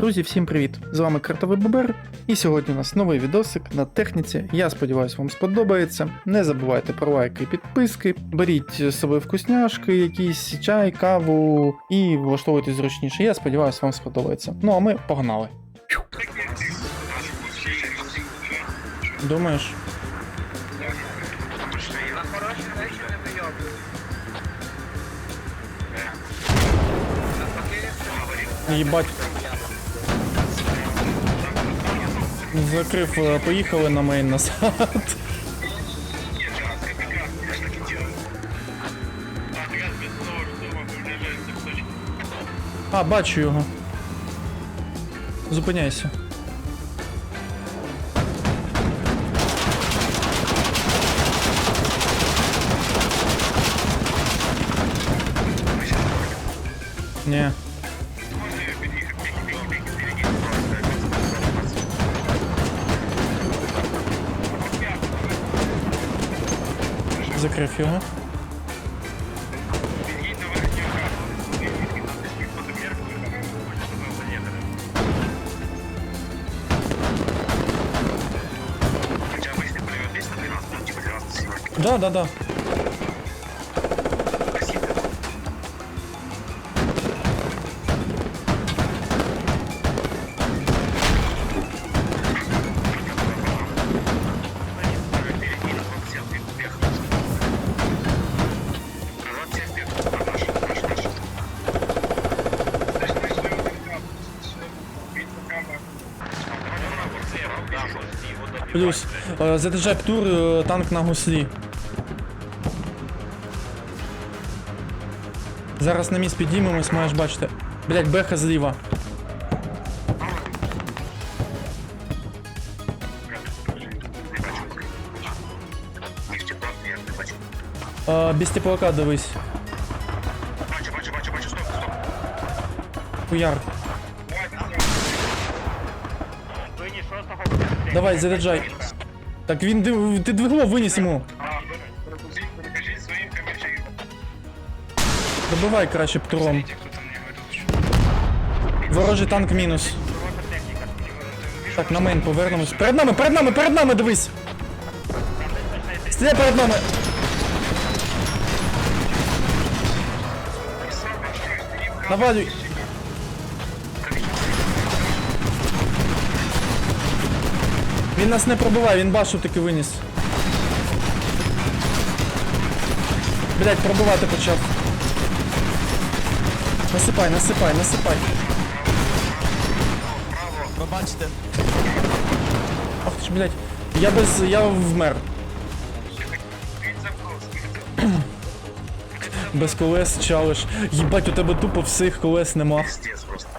Друзі, всім привіт! З вами Картовий Бобер, і сьогодні у нас новий відосик на техніці. Я сподіваюся, вам сподобається. Не забувайте про лайки і підписки. Беріть з собою вкусняшки, якісь чай, каву і влаштовуйтесь зручніше. Я сподіваюся, вам сподобається. Ну а ми погнали. Думаєш? Їбать. Закрив, е, поїхали на мейн назад. А, бачу його. Зупиняйся. Ні. Закрив його. Да, да, да. Плюс. Задержай птур, е, танк на гуслі. Зараз на міст підіймемось, маєш бачити. Блять, беха зліва. Е, без теплака дивись. Бачу, бачу, бачу, бачу, стоп, стоп. Хуяр. Давай, заряджай. Так він ти двигло виніс йому. Добивай краще птуром. Ворожий танк мінус. Так, на мейн повернемось. Перед нами, перед нами, перед нами, дивись! Стріляй перед нами! Навалюй! Він нас не пробиває, він башу таки виніс. Блять, пробивати почав. Насипай, насипай, насипай. Ви бачите, Ах ти ж, блять. Я без. я вмер. Без колес чалиш. Їбать, у тебе тупо всіх колес нема. Просто.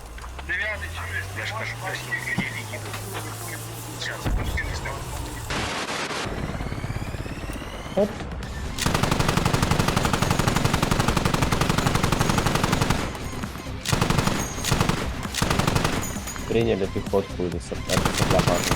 Оп. Приняли пехотку или сортировку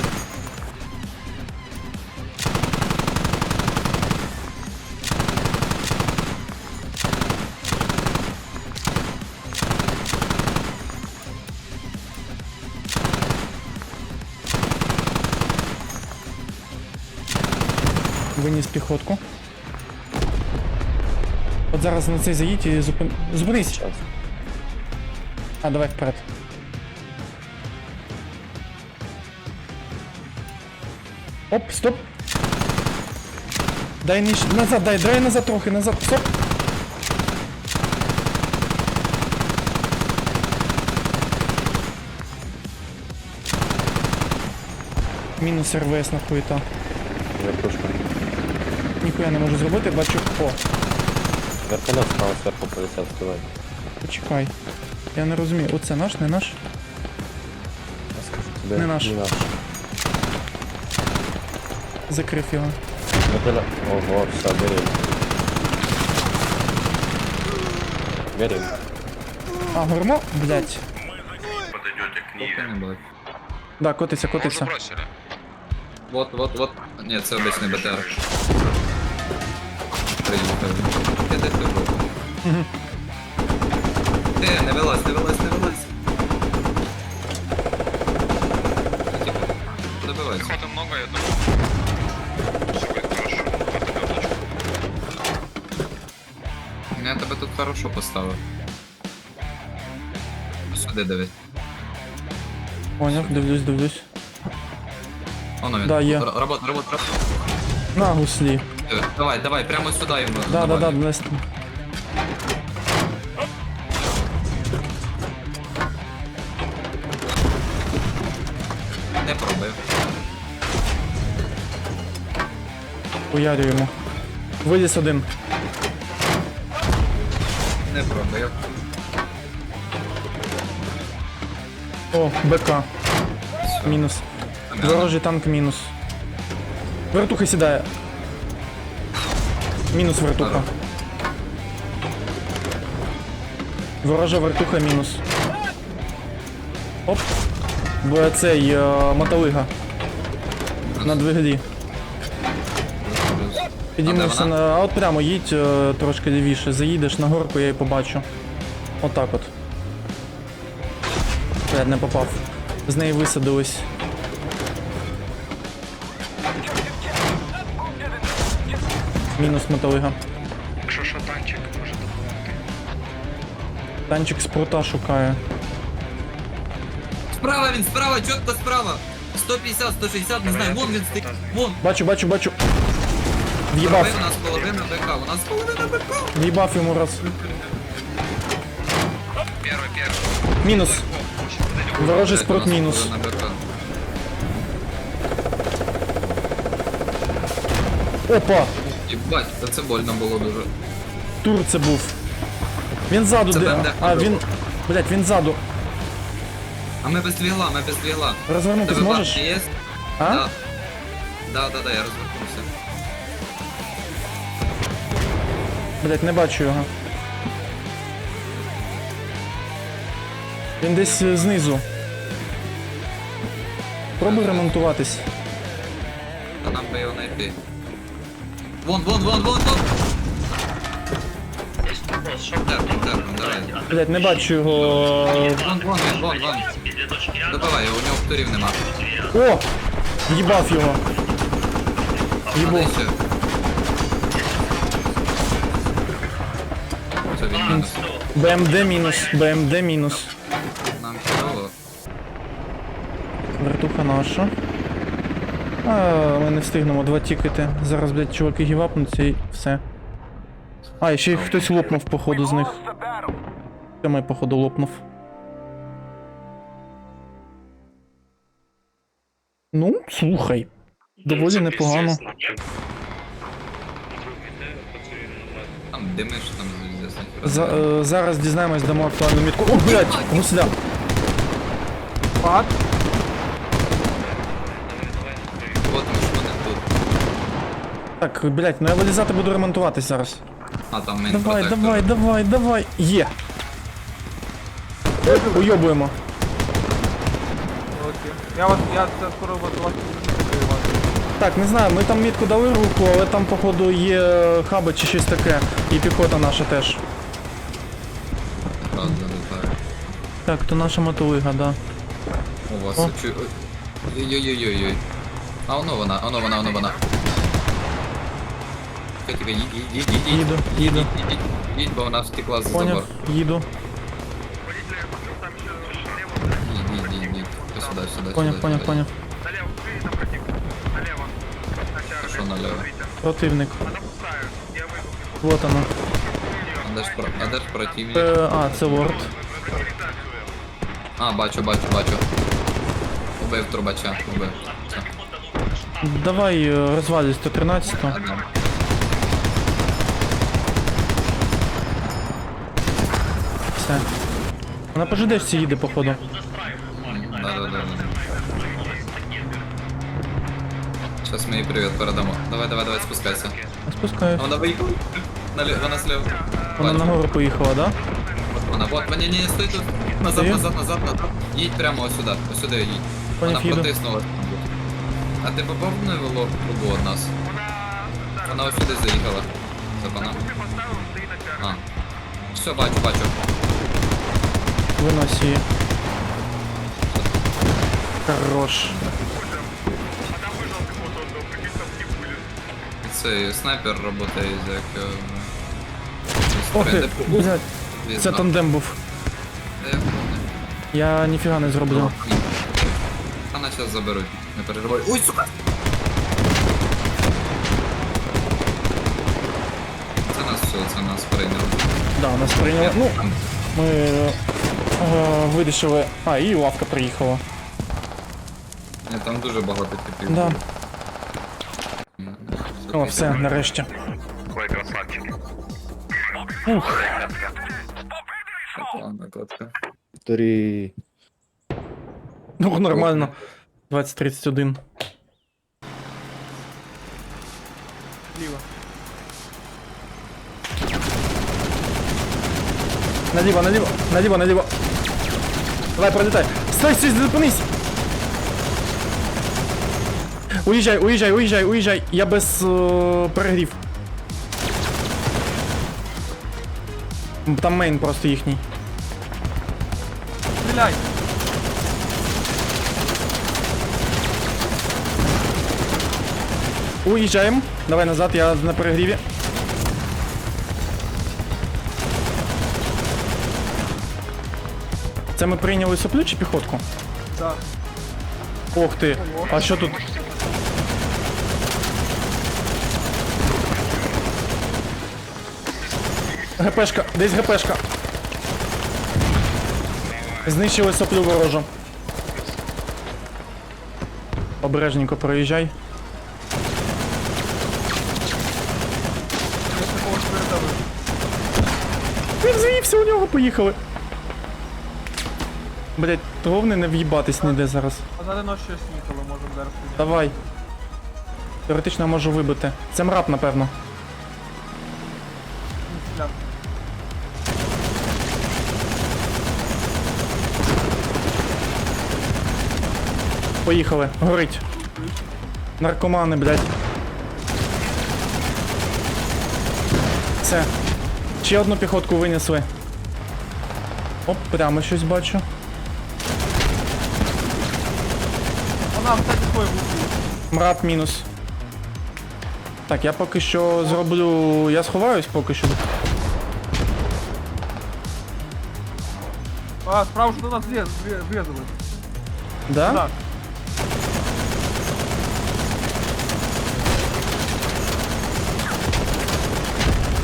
Виніс піхотку. От зараз на цей заїдь і зупин... Зупинись! Сейчас. А, давай вперед. Оп, стоп. Дай ниж... Назад, дай, дай назад трохи, назад. Стоп. Мінус РВС на хуєта. Вертушка. Ніхуя не можу зробити, бачу. О, Вертолет справа сверху полетел сбивать. почекай. Я не розумію. Оце наш, не наш? Я скажу тебе. Не наш. Не наш. Закрив його. Вертолет. Ого, все, горим. Горим. А, гормо? Блять. Подойдете к ней. Да, котиться, котиться. Вот, вот, вот. Ні, це обичний БТР приїхали. Ти десь тут. Ти, не вилазь, не вилазь, не вилазь. Ну, типу, Добивайся. Много, я думаю. Ну, я тебе тут хорошо поставив. Сюди дивись. Поняв, дивлюсь, дивлюсь. Воно він. Да, є. Робот, робот, робот. На гуслі. Е, Давай, давай, прямо сюди йому. Да, да, да, навалюй. десь. Не пробив. Уярю йому. Виліз один. Не пробив. О, БК. Все. Мінус. Помяне. Ворожий танк мінус. Вертуха сідає. Мінус вертуха. Ворожа вертуха мінус. Оп. Бо цей е, мотолига. На двигалі. Де на. А от прямо їдь е, трошки лівіше. Заїдеш на горку, я її побачу. Отак от. Я не попав. З неї висадились. Мінус мотолига. Якщо що танчик може допомогти. Танчик з прута шукає. Справа він, справа, чітко справа. 150, 160, не знаю, вон він стоїть. Вон. Бачу, бачу, бачу. В'їбав. Пробив, у нас половина БК, у нас половина БК. В'їбав йому раз. Перший, перший. Мінус. Ворожий спрут мінус. половина БК. Опа! Єбать, та це больно було дуже. Тур це був. Він ззаду Це де. бендер А, він. Блять, він ззаду. А ми без двігла, ми без двігла. Розвернутись Тебе можеш? бабки є? А? Да. Да, да, да, я розвернувся. Блять, не бачу його. Він десь е, знизу. Пробуй ремонтуватись. Та нам би його знайти. Вон, вон, вон, вон, вон! Терпим, терпим, давай. Блять, не бачу його. Вон, вон, він, вон, вон. Добивай, його, у нього вторів нема. О! В'їбав його. Падай. Це він мінус. БМД мінус, БМД мінус. Нам хірово. Вертуха наша. А, ми не встигнемо два тікети. Зараз, блядь, чуваки гівапнуться і все. А, ще й хтось лопнув, походу, з них. Сьомий, походу, лопнув. Ну, слухай. Доволі непогано. Там димиш, там. За, е, зараз дізнаємось, дамо актуальну мітку. О, блядь, гусля. Пад. От ми ж вони тут. Так, блядь, ну я вилізати буду ремонтуватись зараз. А там мейн Давай, протектор. давай, давай, давай. Є. Уйобуємо. Окей. Я вас, я це скоро вас вас. Так, не знаю, ми там мітку дали руку, але там, походу, є хаби чи щось таке. І піхота наша теж. Так. То наша мотолига, да. У вас О. чу... Ой-ой-ой-ой-ой. А воно вона, воно вона, воно вона. Тихо, тихо, їдь, їдь, їдь, їдь. Їду, їду. Їдь, їдь, їдь, бо вона втекла за забор. Поняв, їду. Їдь, їдь, їдь, їдь. Ти сюди, сюди, Поняв, сюди, поняв, сюди. поняв. Налево, ты напротив. Налево. Противник. Она пустая. Я. Вот оно. А де ж, про... а де ж противник? Е, а, це лорд. А, бачу, бачу, бачу. Убив трубача, убив. Все, Давай е, розвалюй 113. Адам. Все. Вона по ЖДшці їде, походу. Да, да, да. Сейчас мы ей привет передамо. Давай, давай, давай, спускайся. Спускаюсь. Вона виїхала. Нале- Вона слева. Вона Бачу. нагору поїхала, да? Вона, вот, не, не, стой тут. Назад, назад, назад, назад. Їдь прямо ось сюди, ось сюди їдь. Поняв, Вона їду. протиснула. А ти попав в невело трубу від нас? Вона ось сюди заїхала. За пана. А. Все, бачу, бачу. Винось її. Хорош. Цей снайпер роботає, як... Ох ти, блядь, це тандем був. Я ніфіга не зроблю. Вона зараз заберуть. Не переживай. Ой, сука! Це нас все, це нас прийняли. Да, нас прийняли. Ну, ми вирішили. А, і лавка приїхала. Ні, там дуже багато типів. Да. О, все, нарешті. Ой, красавчик. Ух. Ладно, котка. Три. Ну, нормально. 20-31. Наліво, наліво, наліво, наліво. Давай, пролітай. Стой, стой, зупинись. Уїжджай, уїжджай, уїжджай, уїжджай. Я без е, перегрів. Там мейн просто їхній. Стріляй! Уїжджаємо. Давай назад, я на перегріві. Це ми прийняли соплю чи піхотку? Так. Ох ти. А що тут? ГПшка, десь ГПшка. Знищили соплю ворожу. Обережненько проїжджай. Він звівся, у нього поїхали. Блять, головне не в'їбатись ніде зараз. А на дено ще снікали, можемо зараз підняти. Давай. Теоретично можу вибити. Це мрап, напевно. Не стріляв. Поїхали. Горить. Наркомани, блядь. Все. Ще одну піхотку винесли. Оп, прямо щось бачу. Вона, кстати, твой був. Мрап мінус. Так, я поки що зроблю. Я сховаюсь поки що. А, справа що до нас врез- врезали. Да? Так.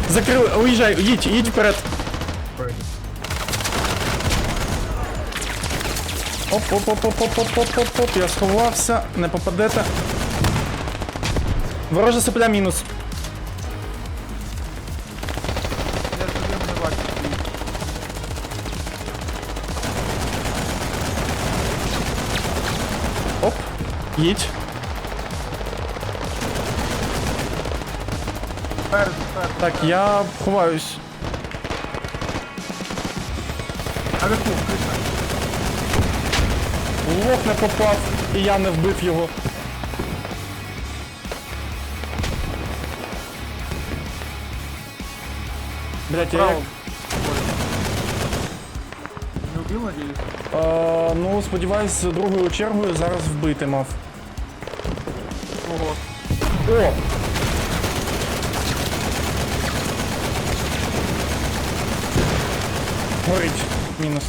Закрили, уїжджай, їдь, їдь вперед. Оп-оп-оп-оп оп оп оп оп оп, Я сховався, не попадете. Ворожа сопля мінус. Я ж один не. Оп, їдь. Так, я ховаюсь. Наверху. Лох не попав, і я не вбив його. Блять, я як... Не убил, надеюсь? Е, ну, сподіваюсь, другою чергою зараз вбити мав. Ого. О! Горить. Мінус.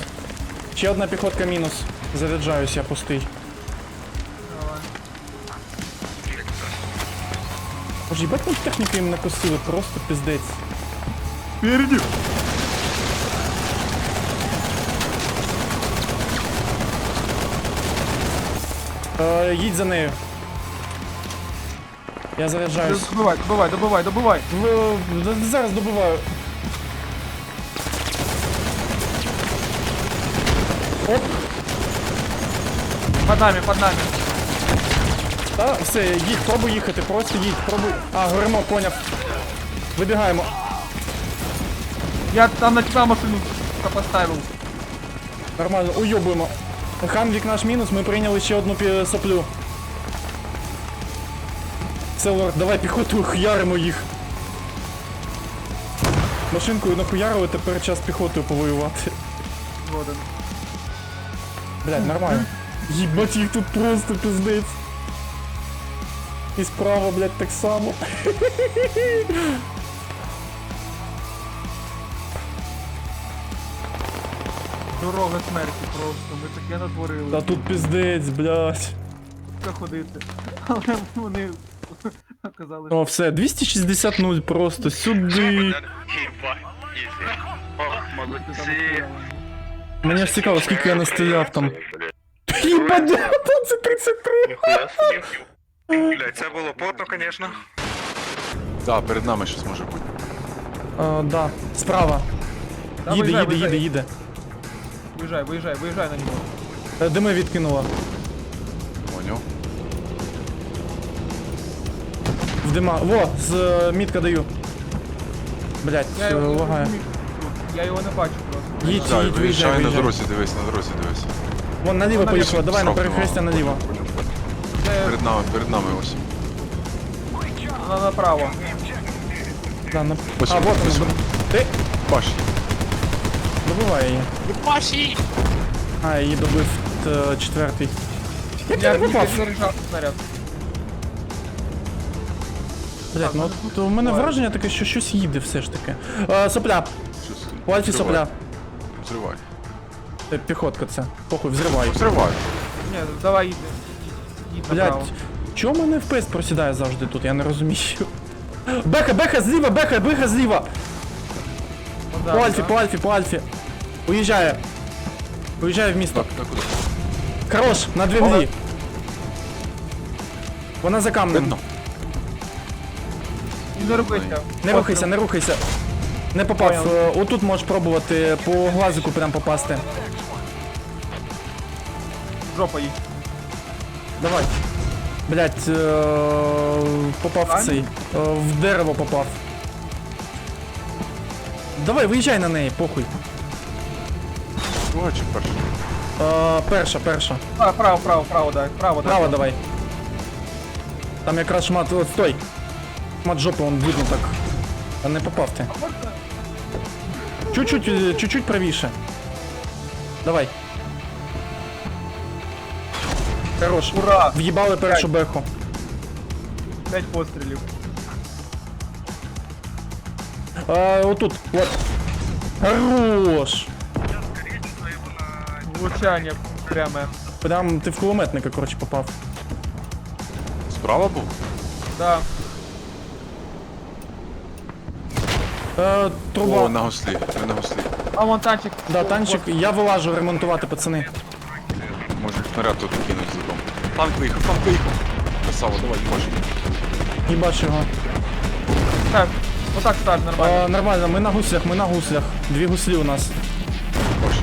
Ще одна піхотка мінус. Заряджаюсь, я пустий. Боже, їбать ми техніки їм накосили, просто піздець. Впереди. Е, їдь за нею. Я заряджаюсь. Добивай, добивай, добивай, добивай. В- зараз добиваю. Под нами, под нами. та все, їдь, пробуй їхати, просто їдь, пробуй. А, горимо, поняв. Вибігаємо. Я там на тебя машину поставил. Нормально, уйобуємо. Ханвік наш мінус, ми прийняли ще одну пі- соплю. Все, лорд, давай піхоту хуяримо їх. Машинкою нахуярили, тепер час піхотою повоювати. Згоден. Блядь, нормально. Ебать, їх тут просто пиздець. І справа, блядь, так само. Ну, Дорога смерті просто, ми таке натворили. Та тут пиздець, блядь. Що ходити? Але вони оказали. О, все, 260 0 просто сюди. Мені ж цікаво, скільки я настріляв там. Їбать, це 33. Ніхуя собі. Блядь, це було потно, звісно. Да, перед нами щось може бути. А, да, справа. Та Їде, виїжджай, їде, їде, виїжджай. їде. Виїжджай, виїжджай, виїжджай на нього. Е, Дими відкинула. Поняв? В дима. Во, з е, мітка даю. Блять, Я його, не лагає. розумію. Я його не бачу просто. Їдь, Да, їдь, виїжджай, виїжджай на виїжджай. дорозі, дивись, на дорозі дивись. Вон наліво Вон давай на перехрестя нема. наліво. Перед нами, перед нами ось. на- направо. Да, на... Ось А, вот ось он. він. Ти Баш. добивай її. А, її добив е, четвертий. Як я Я не попав? заряджав снаряд. Блять, ну от у мене враження таке, що щось їде все ж таки. Е, сопля, Щось. у Альфі Взривай. сопля. Взривай. Е, Піхотка це. Похуй, взривай. Взривай. Ні, давай їдь. Їдь направо. Блять, чому мене FPS просідає завжди тут, я не розумію. Беха, беха, зліва, беха, беха, зліва. Да, По Альфі, да. по Альфі, по Альфі. Уїжджає. Уїжджає в місто. Так, куди? Хорош, на двиглі. Вона за камнем. Видно? І не рухайся. Не рухайся, не рухайся. Не попав. Понял. Е, Отут можеш пробувати по глазику прям попасти. Жопа їдь. Давай. Блять, е, попав в Ань? цей. е, В дерево попав. Давай, виїжджай на неї, похуй. Друга чи перша? Е, перша, перша. А, право, право, право, дай. Право, дай. Право давай. Там якраз шмат. От, стой. Шмат жопи, он видно так. А не попав ти. Чуть-чуть, е, чуть-чуть правіше. Давай. Хорош. Ура! В'їбали першу беху. П'ять пострілів. А, отут, от. Хорош. Влучання пряме. Прям ти в кулеметника, коротше, попав. Справа був? Да. Е, труба. О, на гуслі, не на гуслі. А вон танчик. Да, танчик, я вилажу ремонтувати, пацани. Може снаряд тут кинуть. Танк виїхав, танк виїхав. Красава, давай, може. Їбаш його. Так, отак став, нормально. А, нормально, ми на гуслях, ми на гуслях. Дві гуслі у нас. Може.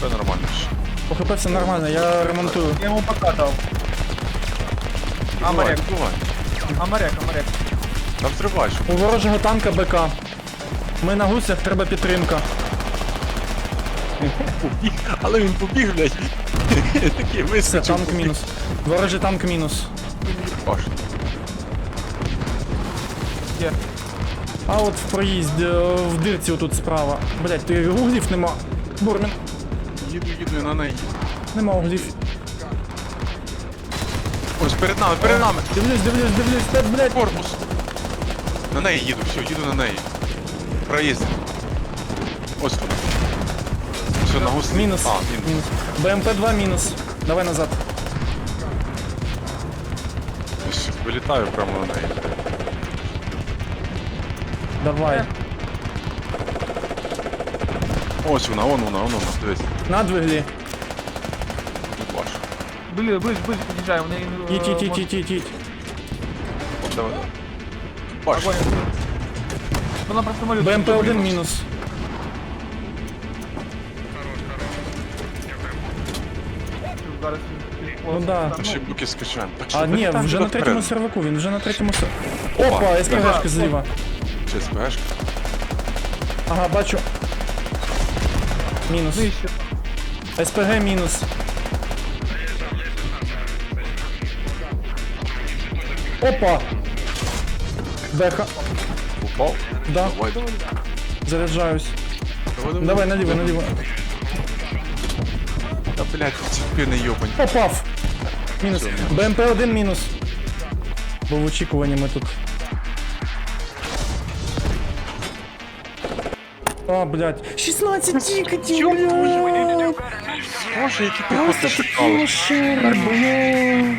Це нормально ще. По ХП все нормально, я ремонтую. Я йому покатав. А Давай, моряк, давай. а моряк, а моряк. Та взривай, щоб У ворожого танка БК. Ми на гуслях, треба підтримка. побіг. Але він побіг, блядь. Такий Все, вискочив. танк мінус. Ворожий танк мінус. Баш. Є. А от в проїзді, е, в дирці отут справа. Блять, ти углів нема. Бурмін, Їду, їду на неї. нема углів. Ось перед нами, перед нами. Дивлюсь, дивлюсь, дивлюсь, та, блять. Корпус. На неї їду, все, їду на неї. Проїзд. Ось тут. Все, на гуслі. Мінус. А, мінус. мінус. БМП-2 мінус. Давай назад. Ось, Вилітаю прямо на неї. Давай. Ось вона, вон вона, вон вона, дивись. На двиглі. Не бачу. Блин, близь, близь під'їжджай, вони... е, Їдь, їдь, їдь, їдь, їдь, їдь. От давай. Бачу. Огонь. Вона просто малює. БМП-1 мінус. Зараз він- Ну да. Там, Ще поки скачаємо. Так А ні, вилітаємо вже на вперед. третьому серваку, він вже на третьому сер... Опа, СПГшка зліва. Чи СПГшка? Ага, бачу. Мінус. Нижче. СПГ мінус. Опа! Беха. Упав? Да, Давай, давай. заряджаюсь. Давай, Давай, наліво, наліво. Та, блядь, ціпи не йобань. Попав! Мінус. БМП-1 мінус. Бо в очікуванні ми тут. А, блядь. 16 тікетів, блядь. Боже, які Просто піхоти шукали. кошер, блядь.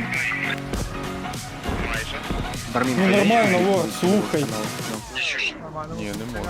Бармін, Ну нормально, во, слухай. Ні, не можу.